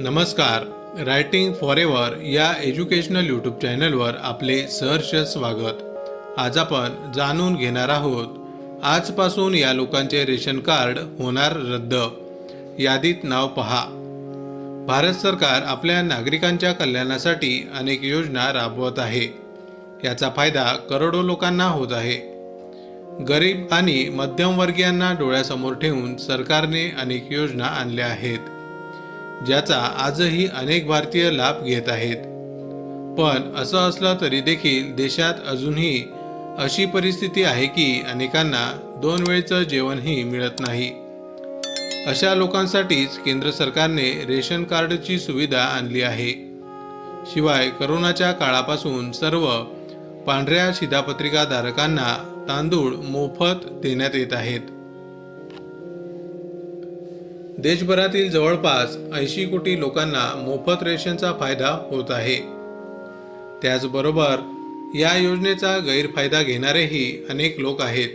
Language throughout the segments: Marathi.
नमस्कार. रायटिंग फॉर एव्हर या एज्युकेशनल यूट्यूब चॅनलवर आपले सहर्ष स्वागत. आज आपण जाणून घेणार आहोत आजपासून या लोकांचे रेशन कार्ड होणार रद्द. यादीत नाव पहा. भारत सरकार आपल्या नागरिकांच्या कल्याणासाठी अनेक योजना राबवत आहे. याचा फायदा करोडो लोकांना होत आहे. गरीब आणि मध्यमवर्गीयांना डोळ्यासमोर ठेवून सरकारने अनेक योजना आणल्या आहेत. ज्याचा आजही अनेक भारतीय लाभ घेत आहेत. पण असं असलं तरी देखील देशात अजूनही अशी परिस्थिती आहे की अनेकांना दोन वेळचं जेवणही मिळत नाही. अशा लोकांसाठीच केंद्र सरकारने रेशन कार्डची सुविधा आणली आहे. शिवाय करोनाच्या काळापासून सर्व पांढऱ्या शिधापत्रिका धारकांना तांदूळ मोफत देण्यात येत आहेत. देशभरातील जवळपास ऐंशी कोटी लोकांना मोफत रेशनचा फायदा होत आहे. त्याचबरोबर या योजनेचा गैरफायदा घेणारेही अनेक लोक आहेत.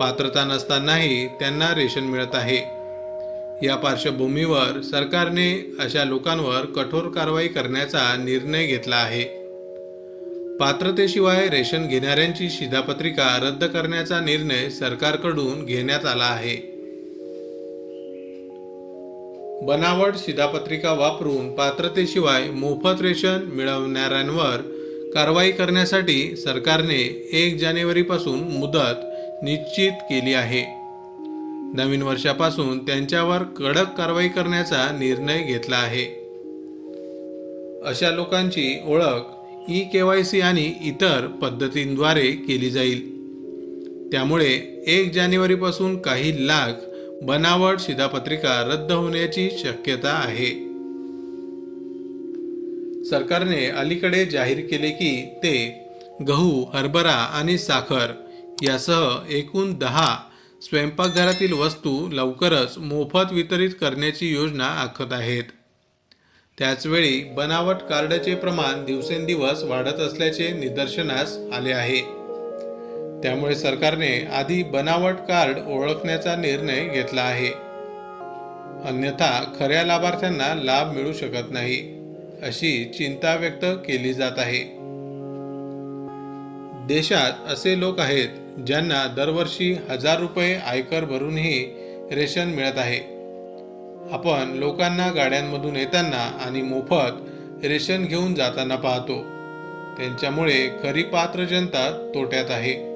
पात्रता नसतानाही त्यांना रेशन मिळत आहे. या पार्श्वभूमीवर सरकारने अशा लोकांवर कठोर कारवाई करण्याचा निर्णय घेतला आहे. पात्रतेशिवाय रेशन घेणाऱ्यांची शिधापत्रिका रद्द करण्याचा निर्णय सरकारकडून घेण्यात आला आहे. बनावट शिधापत्रिका वापरून पात्रतेशिवाय मोफत रेशन मिळवणाऱ्यांवर कारवाई करण्यासाठी सरकारने एक जानेवारीपासून मुदत निश्चित केली आहे. नवीन वर्षापासून त्यांच्यावर कडक कारवाई करण्याचा निर्णय घेतला आहे. अशा लोकांची ओळख ई के वाय सी आणि इतर पद्धतींद्वारे केली जाईल. त्यामुळे एक जानेवारीपासून काही लाख बनावट शिधापत्रिका रद्द होण्याची शक्यता आहे. सरकारने अलीकडे जाहीर केले की ते गहू हरभरा आणि साखर यासह एकूण दहा स्वयंपाकघरातील वस्तू लवकरच मोफत वितरित करण्याची योजना आखत आहेत. त्याचवेळी बनावट कार्डचे प्रमाण दिवसेंदिवस वाढत असल्याचे निदर्शनास आले आहे. त्यामुळे सरकारने आधी बनावट कार्ड ओळखण्याचा निर्णय घेतला आहे. अन्यथा खऱ्या लाभार्थ्यांना लाभ मिळू शकत नाही अशी चिंता व्यक्त केली जात आहे. देशात असे लोक आहेत ज्यांना दरवर्षी हजार रुपये आयकर भरूनही रेशन मिळत आहे. आपण लोकांना गाड्यांमधून येताना आणि मोफत रेशन घेऊन जाताना पाहतो. त्यांच्यामुळे खरी पात्र जनता तोट्यात आहे.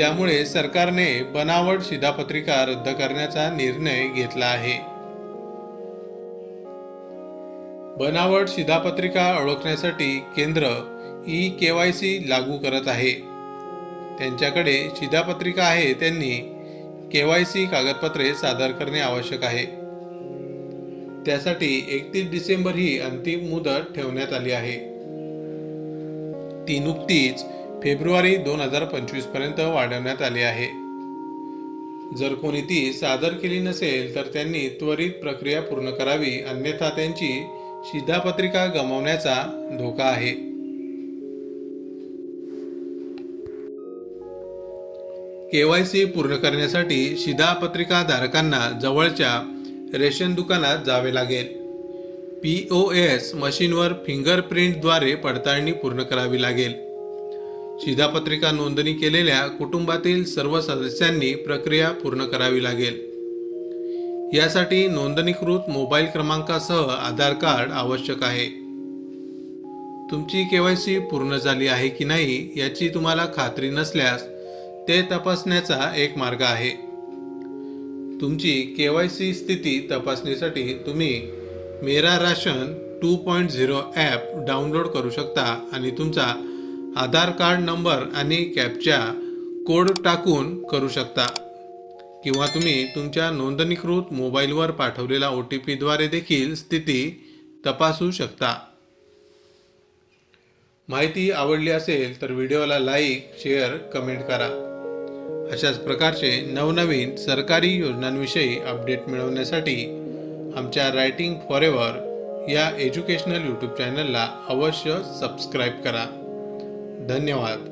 त्यामुळे सरकारने बनावट शिधापत्रिका रद्द करण्याचा निर्णय घेतला आहे. बनावट शिधापत्रिका ओळखण्यासाठी केंद्र ई के वाय सी लागू करत आहे. त्यांच्याकडे शिधापत्रिका आहे त्यांनी के वाय सी कागदपत्रे सादर करणे आवश्यक आहे. त्यासाठी एकतीस डिसेंबर ही अंतिम मुदत ठेवण्यात आली आहे. ती नुकतीच फेब्रुवारी दोन हजार पंचवीसपर्यंत वाढवण्यात आली आहे. जर कोणी ती सादर केली नसेल तर त्यांनी त्वरित प्रक्रिया पूर्ण करावी अन्यथा त्यांची शिधापत्रिका गमावण्याचा धोका आहे. केवायसी पूर्ण करण्यासाठी शिधापत्रिका धारकांना जवळच्या रेशन दुकानात जावे लागेल. पी ओ एस मशीनवर फिंगरप्रिंटद्वारे पडताळणी पूर्ण करावी लागेल. शिधापत्रिका नोंदणी केलेल्या कुटुंबातील सर्व सदस्यांनी प्रक्रिया पूर्ण करावी लागेल. यासाठी नोंदणीकृत मोबाईल क्रमांकासह आधार कार्ड आवश्यक आहे. तुमची केवायसी पूर्ण झाली आहे की नाही याची तुम्हाला खात्री नसल्यास ते तपासण्याचा एक मार्ग आहे. तुमची केवायसी स्थिती तपासण्यासाठी तुम्ही Mera ration two point zero app download करू शकता आणि तुमचा आधार कार्ड नंबर आणि कॅपच्या कोड टाकून करू शकता. किंवा तुम्ही तुमच्या नोंदणीकृत मोबाईलवर पाठवलेला ओ टी पीद्वारे देखील स्थिती तपासू शकता. माहिती आवडली असेल तर व्हिडिओला लाईक शेअर कमेंट करा. अशाच प्रकारचे नवनवीन सरकारी योजनांविषयी अपडेट मिळवण्यासाठी आमच्या रायटिंग फॉर एव्हर या एज्युकेशनल यूट्यूब चॅनलला अवश्य सबस्क्राईब करा. धन्यवाद.